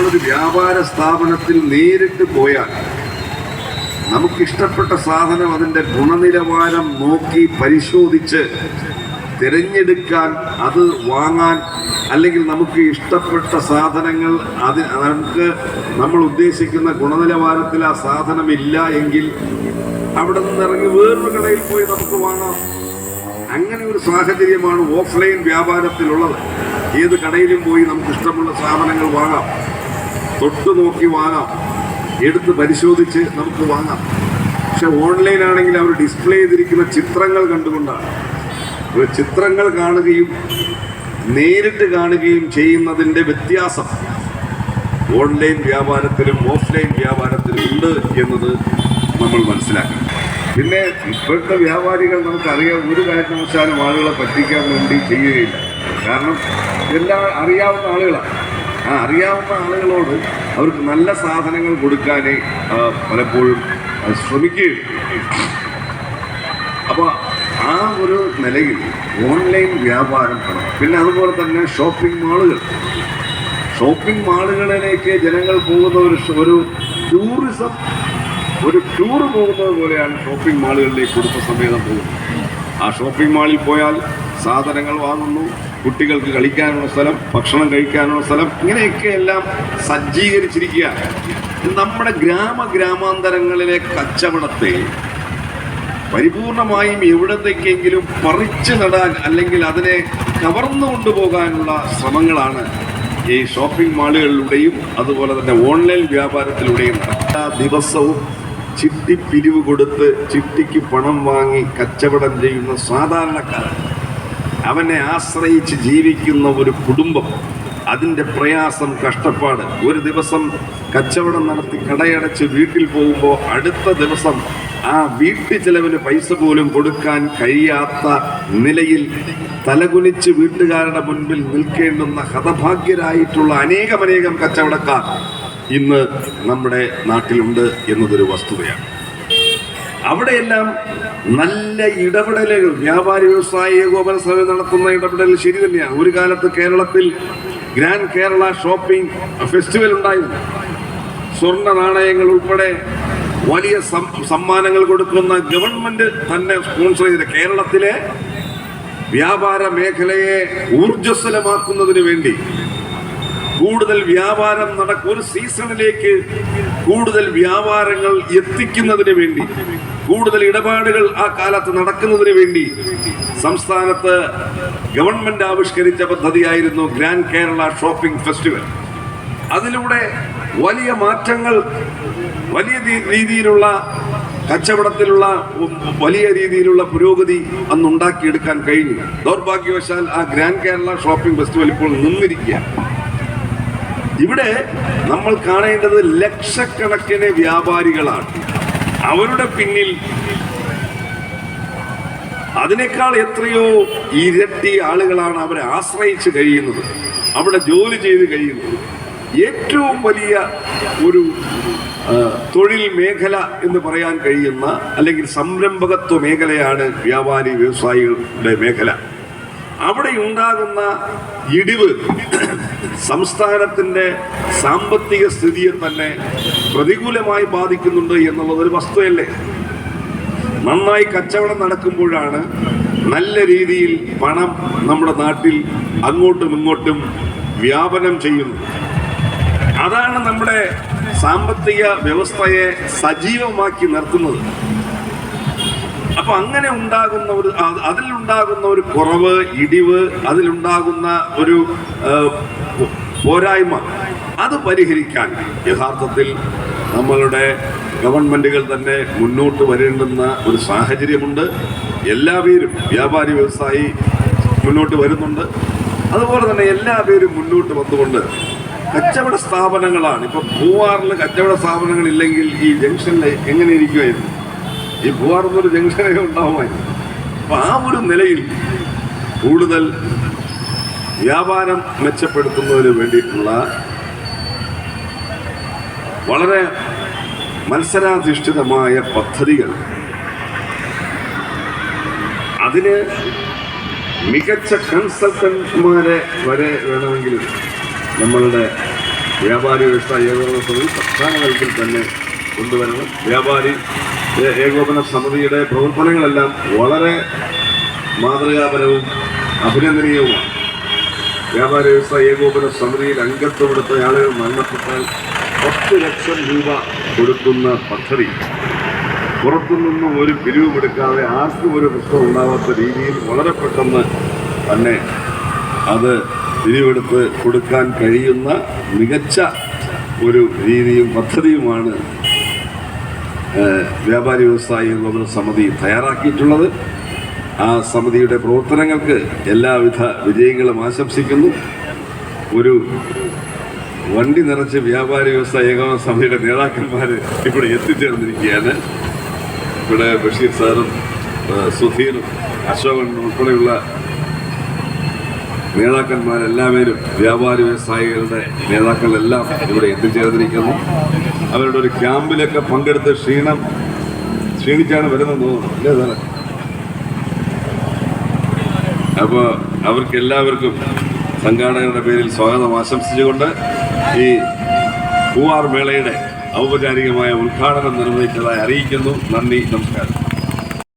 നമ്മളൊരു വ്യാപാര സ്ഥാപനത്തിൽ നേരിട്ട് പോയാൽ നമുക്കിഷ്ടപ്പെട്ട സാധനം അതിന്റെ ഗുണനിലവാരം നോക്കി പരിശോധിച്ച് തിരഞ്ഞെടുക്കാൻ അത് വാങ്ങാൻ അല്ലെങ്കിൽ നമുക്ക് ഇഷ്ടപ്പെട്ട സാധനങ്ങൾ അത് നമുക്ക് നമ്മൾ ഉദ്ദേശിക്കുന്ന ഗുണനിലവാരത്തിൽ ആ സാധനമില്ല എങ്കിൽ അവിടെ നിന്ന് ഇറങ്ങി വേറൊരു കടയിൽ പോയി നമുക്ക് വാങ്ങാം. അങ്ങനെ ഒരു സാഹചര്യമാണ് ഓഫ്ലൈൻ വ്യാപാരത്തിലുള്ളത്. ഏത് കടയിലും പോയി നമുക്ക് ഇഷ്ടമുള്ള സാധനങ്ങൾ വാങ്ങാം. തൊട്ട് നോക്കി വാങ്ങാം. എടുത്ത് പരിശോധിച്ച് നമുക്ക് വാങ്ങാം. പക്ഷെ ഓൺലൈൻ ആണെങ്കിൽ അവർ ഡിസ്പ്ലേ ചെയ്തിരിക്കുന്ന ചിത്രങ്ങൾ കണ്ടുകൊണ്ടാണ്. ചിത്രങ്ങൾ കാണുകയും നേരിട്ട് കാണുകയും ചെയ്യുന്നതിന്റെ വ്യത്യാസം ഓൺലൈൻ വ്യാപാരത്തിലും ഓഫ്ലൈൻ വ്യാപാരത്തിലും ഉണ്ട് എന്നത് നമ്മൾ മനസ്സിലാക്കണം. പിന്നെ ഇപ്പോഴത്തെ വ്യാപാരികൾ നമുക്കറിയാം ഒരു കാരണവശാലും ആളുകളെ പറ്റിക്കാൻ വേണ്ടി ചെയ്യുകയില്ല. കാരണം എല്ലാം അറിയാവുന്ന ആളുകളാണ്. ആ അറിയാവുന്ന ആളുകളോട് അവർക്ക് നല്ല സാധനങ്ങൾ കൊടുക്കാനേ പലപ്പോഴും ശ്രമിക്കുകയും അപ്പോൾ ആ ഒരു നിലയിൽ ഓൺലൈൻ വ്യാപാരം തുടങ്ങും. പിന്നെ അതുപോലെ തന്നെ ഷോപ്പിംഗ് മാളുകൾ. ഷോപ്പിംഗ് മാളുകളിലേക്ക് ജനങ്ങൾ പോകുന്ന ഒരു ഒരു ടൂറിസം ഒരു ടൂർ പോകുന്നത് പോലെയാണ് ഷോപ്പിംഗ് മാളുകളിലേക്ക് കുടുംബസമേതം പോകുന്നത്. ആ ഷോപ്പിംഗ് മാളിൽ പോയാൽ സാധനങ്ങൾ വാങ്ങുന്നു കുട്ടികൾക്ക് കളിക്കാനുള്ള സ്ഥലം ഭക്ഷണം കഴിക്കാനുള്ള സ്ഥലം ഇങ്ങനെയൊക്കെ എല്ലാം സജ്ജീകരിച്ചിരിക്കുക. നമ്മുടെ ഗ്രാമ ഗ്രാമാന്തരങ്ങളിലെ കച്ചവടത്തെ പരിപൂർണമായും എവിടത്തേക്കെങ്കിലും പറിച്ചു നടാൻ അല്ലെങ്കിൽ അതിനെ കവർന്നു കൊണ്ടുപോകാനുള്ള ശ്രമങ്ങളാണ് ഈ ഷോപ്പിംഗ് മാളുകളിലൂടെയും അതുപോലെ തന്നെ ഓൺലൈൻ വ്യാപാരത്തിലൂടെയും ദിവസവും ചിട്ടി പിരിവ് കൊടുത്ത് ചിട്ടിക്ക് പണം വാങ്ങി കച്ചവടം ചെയ്യുന്ന സാധാരണക്കാരൻ അവനെ ആശ്രയിച്ച് ജീവിക്കുന്ന ഒരു കുടുംബം അതിന്റെ പ്രയാസം കഷ്ടപ്പാട്. ഒരു ദിവസം കച്ചവടം നടത്തി കടയടച്ച് വീട്ടിൽ പോകുമ്പോൾ അടുത്ത ദിവസം ആ വീട്ടു ചെലവിന് പൈസ പോലും കൊടുക്കാൻ കഴിയാത്ത നിലയിൽ തലകുനിച്ച് വീട്ടുകാരുടെ മുൻപിൽ നിൽക്കേണ്ടുന്ന ഹതഭാഗ്യരായിട്ടുള്ള അനേകമനേകം കച്ചവടക്കാർ ഇന്ന് നമ്മുടെ നാട്ടിലുണ്ട് എന്നതൊരു വസ്തുതയാണ്. അവിടെയെല്ലാം നല്ല ഇടപെടലുകൾ. വ്യാപാരി വ്യവസായ ഏകോപന സഭ നടത്തുന്ന ഇടപെടൽ ശരി തന്നെയാണ്. ഒരു കാലത്ത് കേരളത്തിൽ ഗ്രാൻഡ് കേരള ഷോപ്പിംഗ് ഫെസ്റ്റിവൽ ഉണ്ടായിരുന്നു. സ്വർണ നാണയങ്ങൾ ഉൾപ്പെടെ വലിയ സമ്മാനങ്ങൾ കൊടുക്കുന്ന ഗവൺമെന്റ് തന്നെ സ്പോൺസർ ചെയ്ത കേരളത്തിലെ വ്യാപാര മേഖലയെ ഊർജസ്വലമാക്കുന്നതിന് വേണ്ടി കൂടുതൽ വ്യാപാരം നടക്കും ഒരു സീസണിലേക്ക് കൂടുതൽ വ്യാപാരങ്ങൾ എത്തിക്കുന്നതിന് വേണ്ടി കൂടുതൽ ഇടപാടുകൾ ആ കാലത്ത് നടക്കുന്നതിന് വേണ്ടി സംസ്ഥാനത്ത് ഗവൺമെന്റ് ആവിഷ്കരിച്ച പദ്ധതിയായിരുന്നു ഗ്രാൻഡ് കേരള ഷോപ്പിംഗ് ഫെസ്റ്റിവൽ. അതിലൂടെ വലിയ മാറ്റങ്ങൾ വലിയ രീതിയിലുള്ള കച്ചവടത്തിലുള്ള വലിയ രീതിയിലുള്ള പുരോഗതി അന്ന് ഉണ്ടാക്കിയെടുക്കാൻ കഴിഞ്ഞു. ദൗർഭാഗ്യവശാൽ ആ ഗ്രാൻഡ് കേരള ഷോപ്പിംഗ് ഫെസ്റ്റിവൽ ഇപ്പോൾ നിന്നിരിക്കുക. ഇവിടെ നമ്മൾ കാണേണ്ടത് ലക്ഷക്കണക്കിന് വ്യാപാരികളാണ്. അവരുടെ പിന്നിൽ അതിനേക്കാൾ എത്രയോ ഇരട്ടി ആളുകളാണ് അവരെ ആശ്രയിച്ച് കഴിയുന്നത്. അവിടെ ജോലി ചെയ്ത് കഴിയുന്നത്. ഏറ്റവും വലിയ ഒരു തൊഴിൽ മേഖല എന്ന് പറയാൻ കഴിയുന്ന അല്ലെങ്കിൽ സംരംഭകത്വ മേഖലയാണ് വ്യാപാരി വ്യവസായികളുടെ മേഖല. അവിടെ ഉണ്ടാകുന്ന ഇടിവ് സംസ്ഥാനത്തിന്റെ സാമ്പത്തിക സ്ഥിതിയെ തന്നെ പ്രതികൂലമായി ബാധിക്കുന്നുണ്ട് എന്നുള്ളത് ഒരു വസ്തുവല്ലേ നന്നായി കച്ചവടം നടക്കുമ്പോഴാണ് നല്ല രീതിയിൽ പണം നമ്മുടെ നാട്ടിൽ അങ്ങോട്ടും ഇങ്ങോട്ടും വ്യാപനം ചെയ്യുന്നത്. അതാണ് നമ്മുടെ സാമ്പത്തിക വ്യവസ്ഥയെ സജീവമാക്കി നിർത്തുന്നത്. അപ്പൊ അങ്ങനെ ഉണ്ടാകുന്ന ഒരു അതിലുണ്ടാകുന്ന ഒരു കുറവ് ഇടിവ് അതിലുണ്ടാകുന്ന ഒരു പോരായ്മ അത് പരിഹരിക്കാൻ യഥാർത്ഥത്തിൽ നമ്മളുടെ ഗവൺമെന്റുകൾ തന്നെ മുന്നോട്ട് വരേണ്ടുന്ന ഒരു സാഹചര്യമുണ്ട്. എല്ലാ പേരും വ്യാപാരി വ്യവസായി മുന്നോട്ട് വരുന്നുണ്ട്. അതുപോലെ തന്നെ എല്ലാ പേരും മുന്നോട്ട് വന്നുകൊണ്ട് കച്ചവട സ്ഥാപനങ്ങളാണ്. ഇപ്പം മൂവാറിൽ കച്ചവട സ്ഥാപനങ്ങളില്ലെങ്കിൽ ഈ ജംഗ്ഷനിൽ എങ്ങനെ ഇരിക്കുമായിരുന്നു ഈ പൂവാറുന്നൊരു ജംഗ്ഷനേ ഉണ്ടാവുമായിരുന്നു അപ്പം ആ ഒരു നിലയിൽ കൂടുതൽ വ്യാപാരം മെച്ചപ്പെടുത്തുന്നതിന് വേണ്ടിയിട്ടുള്ള വളരെ മത്സരാധിഷ്ഠിതമായ പദ്ധതികൾ. അതിന് മികച്ച കൺസൾട്ടന്റ്മാരെ വരെ വേണമെങ്കിൽ നമ്മളുടെ വ്യാപാരി വ്യവസായ ഏകോപനത്തിൽ സംസ്ഥാന തലത്തിൽ തന്നെ കൊണ്ടുവരണം. വ്യാപാരി ഏകോപന സമിതിയുടെ പ്രവർത്തനങ്ങളെല്ലാം വളരെ മാതൃകാപരവും അഭിനന്ദനീയവുമാണ്. വ്യാപാര വ്യവസായ ഏകോപന സമിതിയിൽ അംഗത്വമെടുത്ത ആളുകൾ മരണപ്പെട്ടാൽ പത്ത് ലക്ഷം രൂപ കൊടുക്കുന്ന പദ്ധതി. പുറത്തുനിന്നും ഒരു പിരിവും എടുക്കാതെ ആർക്കും ഒരു പ്രശ്നം ഉണ്ടാവാത്ത രീതിയിൽ വളരെ പെട്ടെന്ന് തന്നെ അത് പിരിവെടുത്ത് കൊടുക്കാൻ കഴിയുന്ന മികച്ച ഒരു രീതിയും പദ്ധതിയുമാണ് വ്യാപാരി വ്യവസായ ഏകോപന സമിതി തയ്യാറാക്കിയിട്ടുള്ളത്. ആ സമിതിയുടെ പ്രവർത്തനങ്ങൾക്ക് എല്ലാവിധ വിജയങ്ങളും ആശംസിക്കുന്നു. ഒരു വണ്ടി നിറച്ച് വ്യാപാരി വ്യവസായ ഏകോപന സമിതിയുടെ നേതാക്കന്മാർ ഇവിടെ എത്തിച്ചേർന്നിരിക്കുകയാണ്. ഇവിടെ ബഷീർ സാറും സുധീറും അശോകൻ ഉൾപ്പെടെയുള്ള നേതാക്കന്മാരെല്ലാവരും വ്യാപാരി വ്യവസായികളുടെ നേതാക്കളെല്ലാം ഇവിടെ എത്തിച്ചേർന്നിരിക്കുന്നു. അവരുടെ ഒരു ക്യാമ്പിലൊക്കെ പങ്കെടുത്ത് ക്ഷീണം ക്ഷീണിച്ചാണ് വരുന്നത് തോന്നുന്നു. അല്ലേ അപ്പോൾ അവർക്ക് എല്ലാവർക്കും സംഘാടകരുടെ പേരിൽ സ്വാഗതം. ആശംസിച്ചുകൊണ്ട് ഈ പൂവാർ മേളയുടെ ഔപചാരികമായ ഉദ്ഘാടനം നിർവഹിച്ചതായി അറിയിക്കുന്നു. നന്ദി നമസ്കാരം.